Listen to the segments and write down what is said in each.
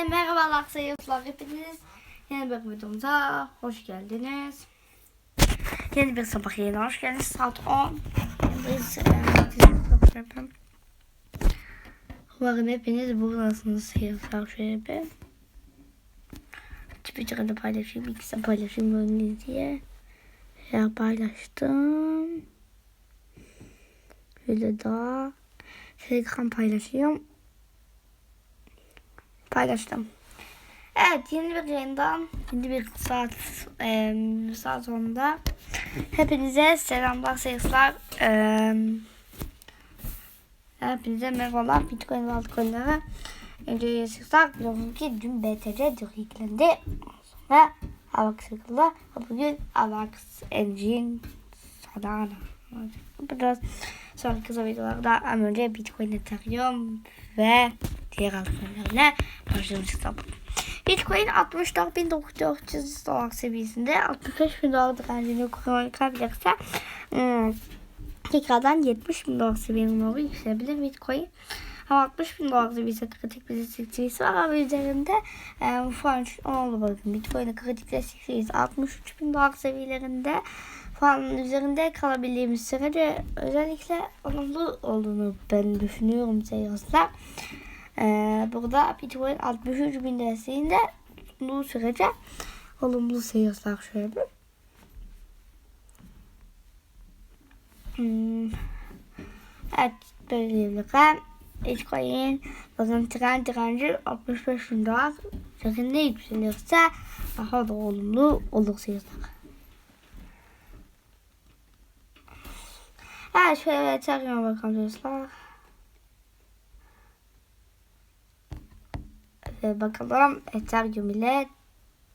Herkese merhabalar sayıyorlar hepiniz. Yeni bir videomuza hoş geldiniz. Yeni bir sabah yayına hoş geldiniz. Saat 10. Biz e, yapalım. Umarım hepiniz buradasınız sayıyorlar şöyle bir. Twitter'da paylaşayım. İkisi paylaşayım böyle diye. Ya paylaştım. Şöyle daha. Telegram paylaşıyorum. Paylaştım. Evet yeni bir yayından yeni bir saat e, saat sonunda hepinize selamlar seyirciler. E, hepinize merhabalar. Bitcoin ve altcoin'lere önce yazıyorsak biliyorsunuz ki dün BTC yüklendi. Sonra Avax yıkıldı. Bugün Avax Engine Solana. Biraz sonraki videolarda önce Bitcoin Ethereum ve diğer altcoin'lerle başlamıştık. Bitcoin 64.400 dolar seviyesinde 65.000 dolar direncini kırabilirse hmm, tekrardan 70.000 dolar seviyesine doğru yükselebilir Bitcoin. Ama 60 bin dolar seviyesi kritik bir destek var ama üzerinde e, şu an oldu bakın Bitcoin'in kritik destek seviyesi 63 bin dolar seviyelerinde falan üzerinde kalabildiğimiz sürece özellikle olumlu olduğunu ben düşünüyorum seyahatler. Ee, burada Bitcoin 63 bin desteğinde tuttuğu sürece olumlu seyahatler şöyle bir. Hmm. Evet böylelikle Bitcoin bakın tren direnci 65 bin dolar üzerinde yükselirse daha da olumlu olur seyahatler. Evet şöyle Ethereum'a bakalım dostlar. Ve bakalım Ethereum ile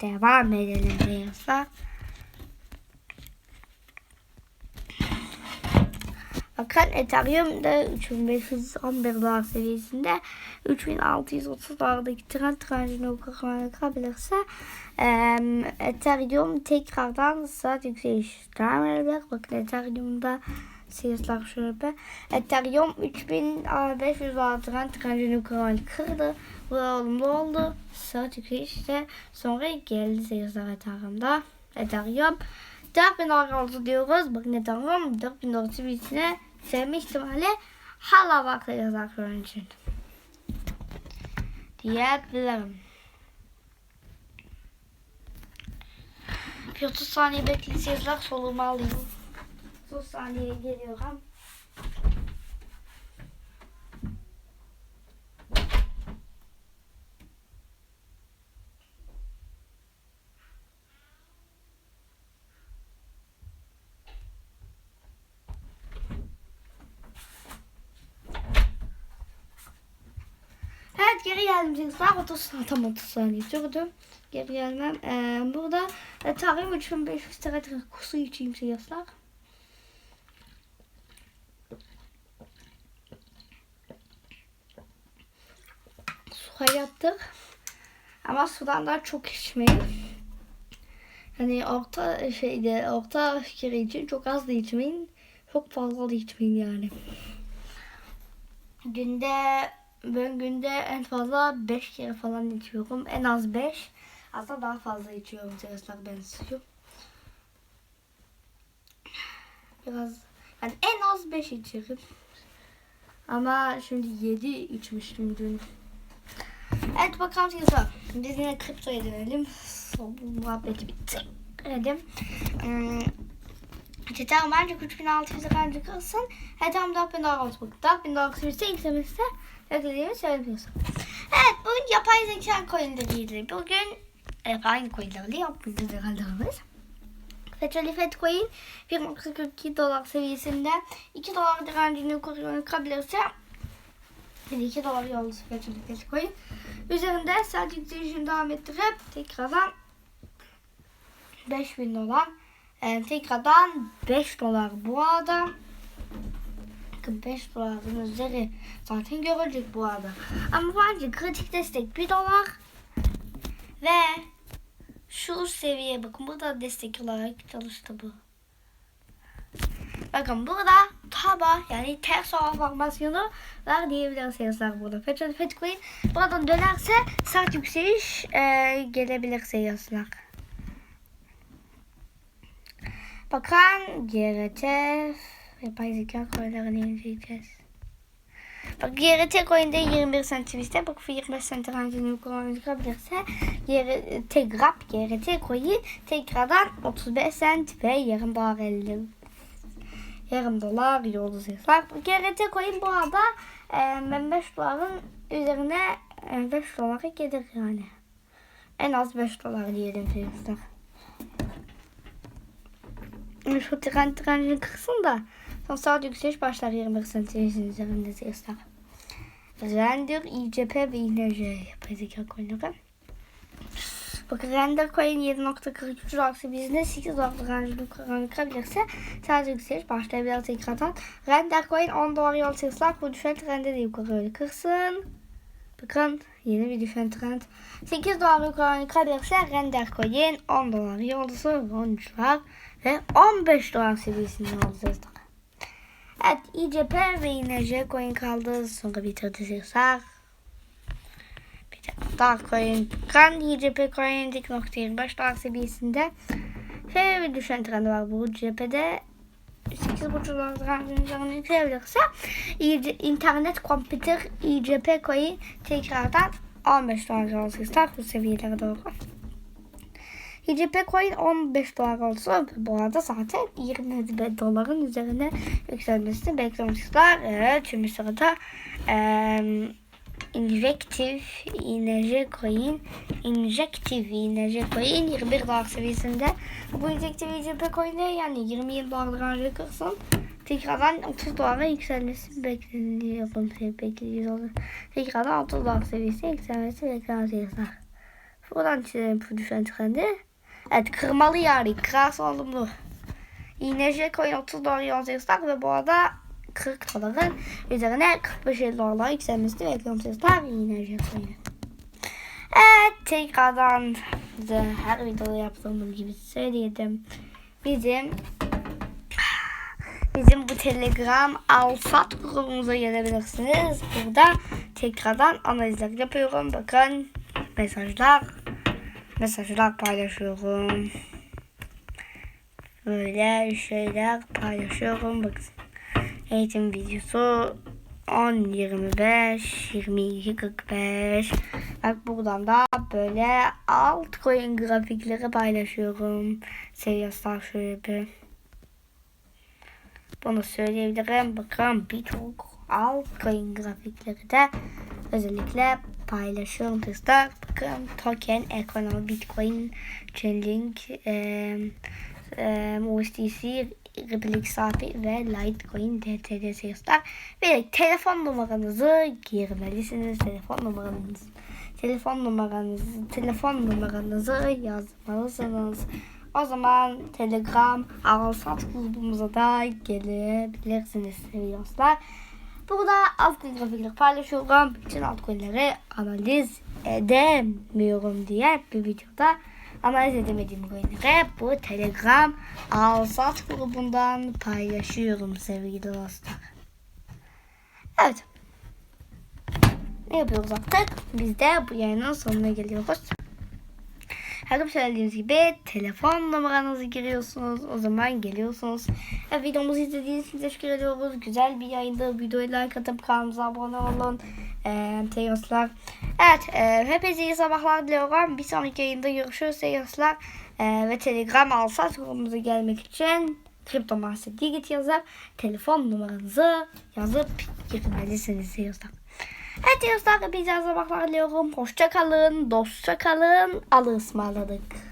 devam edelim dostlar. Bakın Ethereum da 3511 dolar seviyesinde 3630 dolardaki trend trendini kırabilirse Ethereum tekrardan saat yükseliş devam edebilir. Bakın Ethereum'da siyaslar şöyle. Ethereum 3500 dolar trend trendini kırdı. Bu olumlu oldu. Yükseliş de sonra geldi siyaslar Ethereum'da. Ethereum 4000 dolar oldu diyoruz. Bakın Ethereum 4000 dolar seviyesine sevme ihtimali hala yazar şu an için. Diyebilirim. Bir 30 saniye bekleyeceğizler solumu alayım. 30 saniye geliyorum. Evet geri geldim çocuklar. 30 saniye tam 30 saniye sürdü. Geri gelmem. Ee, burada e, tarihim 3500 tane kursu içeyim siyaslar. Su hayattık. Ama sudan daha çok içmeyin. Hani orta şeyde orta fikir için çok az da içmeyin. Çok fazla da içmeyin yani. Günde ben günde en fazla 5 kere falan içiyorum. En az 5. Aslında daha fazla içiyorum. Sesler ben istiyorum. Biraz yani en az 5 içerim. Ama şimdi 7 içmiştim dün. Evet bakalım şimdi biz yine kriptoya dönelim. Bu muhabbeti bitti. Dedim. Hmm. Tamam bence 3600 bence kılsın. Evet tamam 4000 dolar olsun. 4000 dolar süresi eklemesi beklediğimi söylüyorsun. Evet bugün yapay zeka coinleriyle bugün e, aynı coinlerle yapmayacağız herhalde biz. Petrol Fed Coin 1.42 dolar seviyesinde 2 dolar direncini kırabilirse 2 dolar yolcu Petrol Fed Coin üzerinde saat yükselişini devam ettirip tekrardan 5000 dolar e, tekrardan 5 dolar bu arada 5 doların üzeri zaten görecek bu arada. Ama bence kritik destek 1 dolar ve şu seviye bakın burada destek olarak çalıştı bu. Bakın burada taba yani ters hava formasyonu var diyebiliriz yazılar burada. Petrol Bitcoin buradan dönerse sert yükseliş e, gelebilir yazılar. Bakan GRT yapay zeka coinlerini inceleyeceğiz. Bak GRT coin'de 21 centim iste. Bak for 25 cent rancını kullanabilirse GRT Grab GRT coin tekrardan 35 cent ve yarım 50 yarım dolar yolu yazar. GRT coin bu arada e, ben 5 doların üzerine e, 5 dolara gelir yani. En az 5 dolar diyelim fiyatlar. Şu tren trenin kırsın da son saat yükseliş başlar 21 santimetre üzerinde sesler. Render, ICP ve INJ yapay zeka coinleri. Bakın render coin 7.43 dolar seviyesinde 8 dolar rancını kırabilirse sadece yükseliş başlayabilir tekrardan. Render coin 10 dolar yol sesler bu düşen trende de yukarı kırsın. Bakın yeni bir düşen trend. 8 dolar yukarı kırabilirse render coin 10 dolar yolcusu 13 dolar ve 15 dolar seviyesinde olacağız. Evet ICP ve INJ coin kaldı. Sonra bitirdi daha coin. Kan ICP coin 2.25 dolar seviyesinde. Ve bir düşen trendi var bu cephede. 8.5 dolar yükselebilirse internet computer ICP coin tekrardan 15 dolar olacak bu seviyelere doğru. ICP coin 15 dolar olsa bu arada zaten 20 doların üzerine yükselmesini beklemişler. Evet şimdi sırada e, Injective Enerji Coin Injective Enerji Coin 21 dolar seviyesinde. Bu Injective ICP coin'de yani 27 dolar harcı kırsın. Tekrardan 30 dolara yükselmesi bekleniyor. Bekliyoruz. Tekrardan 30 dolar seviyesine yükselmesi bekleniyor. Buradan çizelim düşen trendi. Evet kırmalı yani. Kras olumlu. İğneci coin 30 dolar yansıyırsak ve bu arada 40 doların üzerine 45 dolarlar yükselmesi bekliyoruz. İğneci coin'i. Evet tekrardan size her videoda yaptığım gibi söyledim. Bizim bizim bu Telegram Alsat grubumuza gelebilirsiniz. Burada tekrardan analizler yapıyorum. Bakın mesajlar mesajlar paylaşıyorum. Böyle şeyler paylaşıyorum. Bakın. Eğitim videosu 10, 25, 22, 45. Bak buradan da böyle altcoin grafikleri paylaşıyorum. Seviyaslar şöyle bir. Bunu söyleyebilirim. Bakın birçok altcoin grafikleri de özellikle paylaşıyorum kızlar. Bakın token, ekonomi, bitcoin, chainlink, e, e, USDC, Ripple XRP ve Litecoin DTD seyirciler. Ve telefon numaranızı girmelisiniz. Telefon numaranızı telefon numaranızı telefon numaranızı yazmalısınız. O zaman Telegram Alsat grubumuza da gelebilirsiniz seviyorlar. Burada altcoin grafikleri paylaşıyorum. Bütün altcoinleri analiz edemiyorum diye bir videoda analiz edemediğim coinleri bu Telegram Alsat grubundan paylaşıyorum sevgili dostlar. Evet. Ne yapıyoruz artık? Biz de bu yayının sonuna geliyoruz. Her gün söylediğimiz gibi telefon numaranızı giriyorsunuz. O zaman geliyorsunuz. Evet, videomuzu izlediğiniz için teşekkür ediyoruz. Güzel bir yayında. Videoyu like atıp kanalımıza abone olun. Ee, Teoslar. Evet. E, hepinize iyi sabahlar diliyorum. Bir sonraki yayında görüşürüz Teoslar. E, ve Telegram alsat grubumuza gelmek için Kripto Marset Digit yazıp telefon numaranızı yazıp girmelisiniz Teoslar. Evet dostlar hepinize sabahlar diliyorum. Hoşça kalın, dostça kalın. Allah'a ısmarladık.